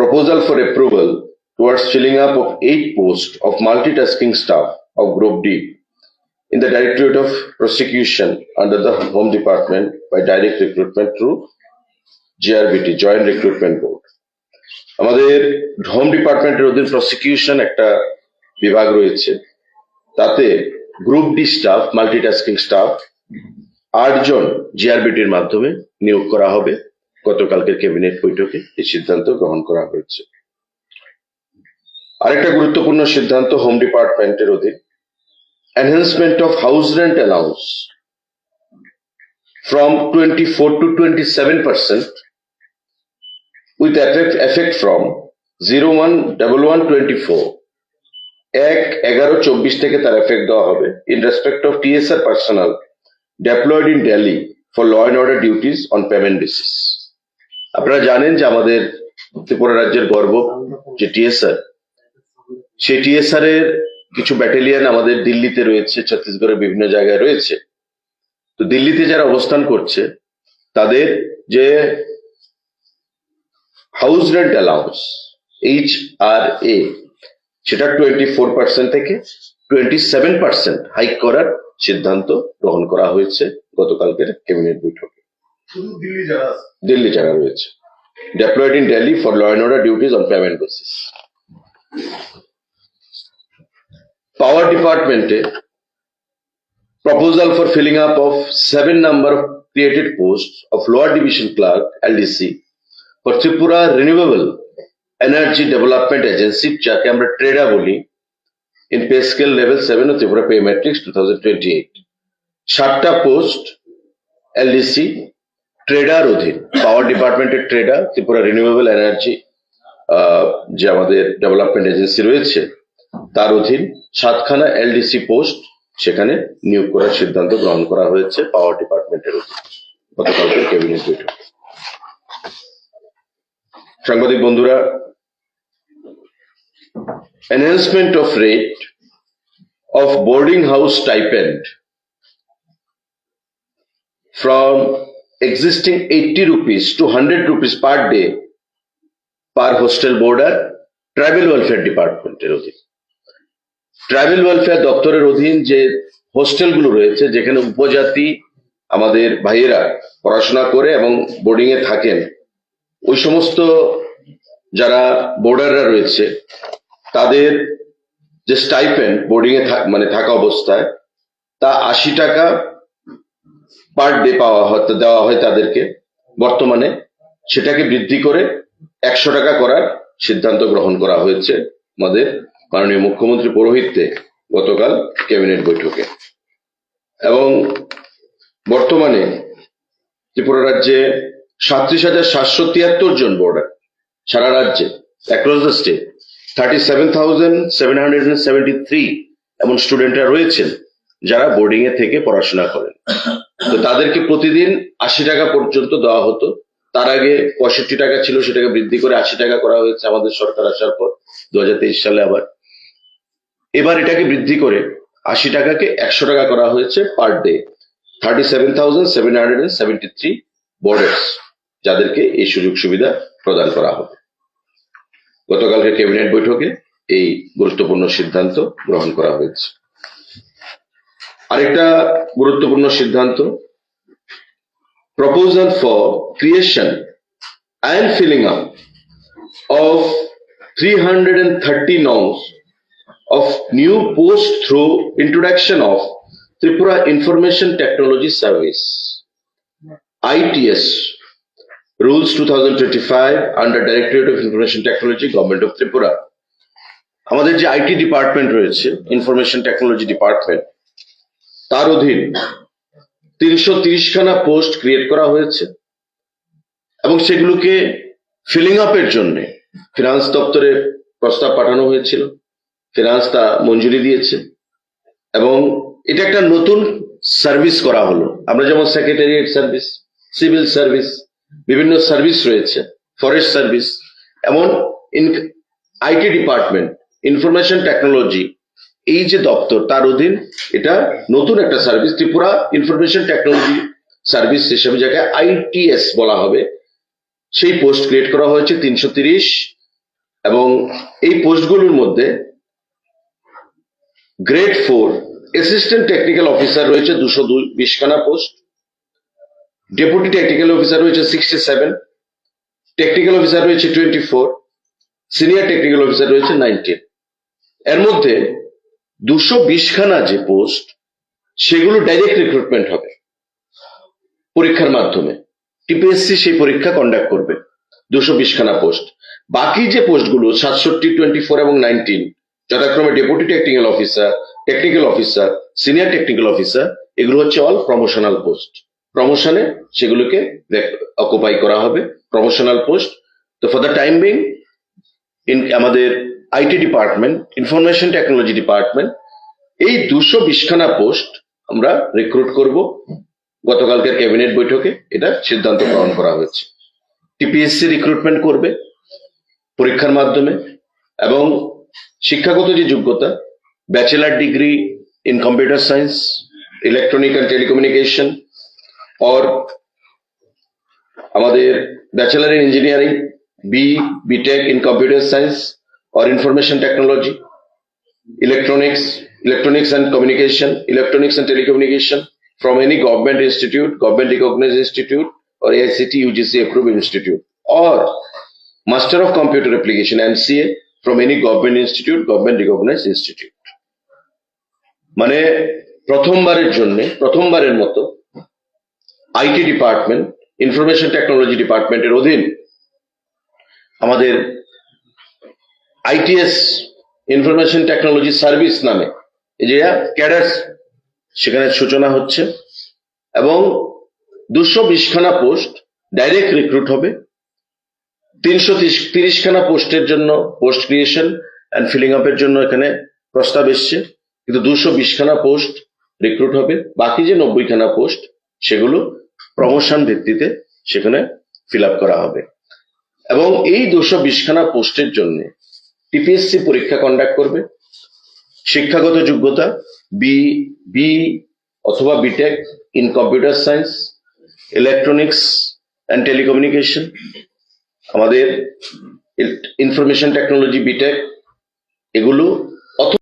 proposal for approval towards filling up of eight posts of multitasking staff of Group D in the Directorate of Prosecution under the Home Department by direct recruitment through GRBT, Joint Recruitment Board. আমাদের home ডিপার্টমেন্টের অধীন prosecution একটা বিভাগ রয়েছে তাতে group D staff multitasking staff আটজন জিআরবিটির মাধ্যমে নিয়োগ করা হবে গতকালকের ক্যাবিনেট বৈঠকে এই সিদ্ধান্ত গ্রহণ করা হয়েছে। আরেকটা গুরুত্বপূর্ণ সিদ্ধান্ত হোম ডিপার্টমেন্টের অধীন। Enhancement of house rent allowance from 24 to 27 percent with effect, effect from 011124 এক এগারো চব্বিশ থেকে তার এফেক্ট দেওয়া হবে in respect of TSR personnel deployed in Delhi for law and order duties on payment basis আপনারা জানেন যে আমাদের ত্রিপুরা রাজ্যের গর্ব যে টিএসআর। সেই টিএসআর এর কিছু ব্যাটালিয়ন আমাদের দিল্লিতে রয়েছে, ছত্তিশগড়ের বিভিন্ন জায়গায় রয়েছে। তো দিল্লিতে যারা অবস্থান করছে, তাদের যে house rent allowance, H R A, সেটা টোয়েন্টি ফোর পার্সেন্ট থেকে টোয়েন্টি সেভেন পার্সেন্ট হাইক করার সিদ্ধান্ত গ্রহণ করা হয়েছে গতকালকের ক্যাবিনেট বৈঠকে। দিল্লি যারা আছে দিল্লি যারা রয়েছে deployed in Delhi for law and order duties on payment basis power ডিপার্টমেন্টে proposal for filling up of seven number of created posts of lower division clerk LDC for Tripura Renewable Energy Development Agency যাকে আমরা ট্রেডা বলি in pay scale level seven O Tripura pay matrix two thousand twenty eight ষাটটা post LDC tedder অধীন পাওয়ার ডিপার্টমেন্টের tedder Tripura renewable energy যে আমাদের development agency রয়েছে, তার অধীন সাতখানা এলডিসি পোস্ট সেখানে নিয়োগ করার সিদ্ধান্ত গ্রহণ করা হয়েছে পাওয়ার ডিপার্টমেন্টের অধীন। গতকালকে ক্যাবিনেট বৈঠক। সাংবাদিক বন্ধুরা, enhancement of rate of boarding house stipend from existing 80 rupees to 100 rupees per day per hostel boarder tribal welfare ডিপার্টমেন্টের অধীন। ট্রাইবেল ওয়েলফেয়ার দপ্তরের অধীন যে হোস্টেলগুলো রয়েছে, যেখানে উপজাতি আমাদের ভাইয়েরা পড়াশোনা করে এবং বোর্ডিং এ থাকেন, ওই সমস্ত যারা বোর্ডাররা রয়েছে, তাদের যে স্টাইপেন্ড বোর্ডিং এ মানে থাকা অবস্থায়, তা আশি টাকা পার ডে পাওয়া হয় দেওয়া হয় তাদেরকে। বর্তমানে সেটাকে বৃদ্ধি করে একশো টাকা করার সিদ্ধান্ত গ্রহণ করা হয়েছে আমাদের মাননীয় মুখ্যমন্ত্রী পৌরোহিত্যে গতকাল ক্যাবিনেট বৈঠকে। এবং বর্তমানে ত্রিপুরা রাজ্যে সাতত্রিশ হাজার সাতশো তিয়াত্তর জন বোর্ডার, সারা রাজ্যে across the state thirty seven thousand seven hundred seventy three এমন স্টুডেন্টরা রয়েছেন যারা বোর্ডিং এ থেকে পড়াশোনা করেন। তো তাদেরকে প্রতিদিন আশি টাকা পর্যন্ত দেওয়া হতো। তার আগে পঁয়ষট্টি টাকা ছিল, সেটাকে বৃদ্ধি করে আশি টাকা করা হয়েছে আমাদের সরকার আসার পর দু হাজার তেইশ সালে আবার। এবার এটাকে বৃদ্ধি করে আশি টাকাকে একশো টাকা করা হয়েছে per day thirty seven thousand seven hundred seventy three boarders যাদেরকে এই সুযোগ সুবিধা প্রদান করা হবে। গতকালকে ক্যাবিনেট বৈঠকে এই গুরুত্বপূর্ণ সিদ্ধান্ত গ্রহণ করা হয়েছে। আরেকটা গুরুত্বপূর্ণ সিদ্ধান্ত। Proposal for creation and filling up of three hundred and thirty nos of new post through introduction of Tripura information technology service ITS rules two thousand twenty five under directorate of information technology government of Tripura আমাদের যে IT department রয়েছে information technology department তার অধীন তিনশো খানা post create করা হয়েছে এবং সেগুলোকে ফিলিং আপের জন্য ফিনান্স দপ্তরে প্রস্তাব পাঠানো হয়েছিল। ফিনান্স তা মঞ্জুরি দিয়েছে এবং এটা একটা নতুন সার্ভিস করা হলো। আমরা যেমন সেক্রেটারিয়েট সার্ভিস, সিভিল সার্ভিস, বিভিন্ন সার্ভিস রয়েছে, ফরেস্ট সার্ভিস, এমন আইটি ডিপার্টমেন্ট, ইনফরমেশন টেকনোলজি এই যে দপ্তর, তার অধীন এটা নতুন একটা service Tripura information technology service হিসেবে যাকে আইটিএস বলা হবে, সেই পোস্ট ক্রিয়েট করা হয়েছে তিনশো তিরিশ এবং এই পোস্টগুলোর মধ্যে grade four assistant technical officer রয়েছে দুশো বিশ খানা পোস্ট ডেপুটি টেকনিক্যাল অফিসার রয়েছে সিক্সটি সেভেন টেকনিক্যাল অফিসার রয়েছে twenty four senior technical officer রয়েছে নাইনটিন এর মধ্যে দুশো বিশখানা যে পোস্ট, সেগুলো ডাইরেক্ট রিক্রুটমেন্ট হবে। পরীক্ষার মাধ্যমে। টিপিএসসি সেই পরীক্ষা কন্ডাক্ট করবে, দুশো বিশখানা পোস্ট বাকি যে পোস্টগুলো সাতষট্টি টোয়েন্টি ফোর এবং নাইনটিন যথাক্রমে deputy technical officer technical officer senior technical officer এগুলো হচ্ছে অল প্রমোশনাল পোস্ট প্রমোশনে সেগুলোকে অকুপাই করা হবে প্রমোশনাল পোস্ট তো ফর দ্য টাইম বিং আমাদের IT department, information technology department, এই দুশো বিশখানা পোস্ট আমরা রিক্রুট করব। গতকালকের ক্যাবিনেট বৈঠকে এটা সিদ্ধান্ত গ্রহণ করা হয়েছে। টিপিএসসি রিক্রুটমেন্ট করবে পরীক্ষার মাধ্যমে এবং শিক্ষাগত যে যোগ্যতা, bachelor degree in computer science, electronic and telecommunication, or আমাদের bachelor in engineering, B BTech in computer science or information technology electronics, electronics and communication, electronics and telecommunication from any government institute, government recognized institute or AICT UGC approved institute or Master of Computer Application MCA from any government institute, government recognized institute. মানে প্রথমবারের জন্য প্রথমবারের মতো IT department information technology ডিপার্টমেন্টের অধীন আমাদের ITS information technology service নামে। এই যে ক্যাডার্স, সেখানে সূচনা হচ্ছে। এবং দুশো বিশখানা পোস্ট ডাইরেক্ট রিক্রুট হবে। তিনশো তিরিশখানা পোস্টের জন্য পোস্ট ক্রিয়েশন অ্যান্ড ফিলিং আপের জন্য এখানে প্রস্তাব এসছে। কিন্তু দুশো বিশখানা পোস্ট রিক্রুট হবে। বাকি যে নব্বইখানা পোস্ট, সেগুলো প্রমোশন ভিত্তিতে সেখানে ফিল করা হবে। এবং এই দুশো বিশখানা পোস্টের জন্য টিপিএসসি পরীক্ষা কন্ডাক্ট করবে। শিক্ষাগত যোগ্যতা বি বি অথবা BTech in computer science electronics and telecommunication আমাদের ইনফরমেশন টেকনোলজি বিটেক এগুলো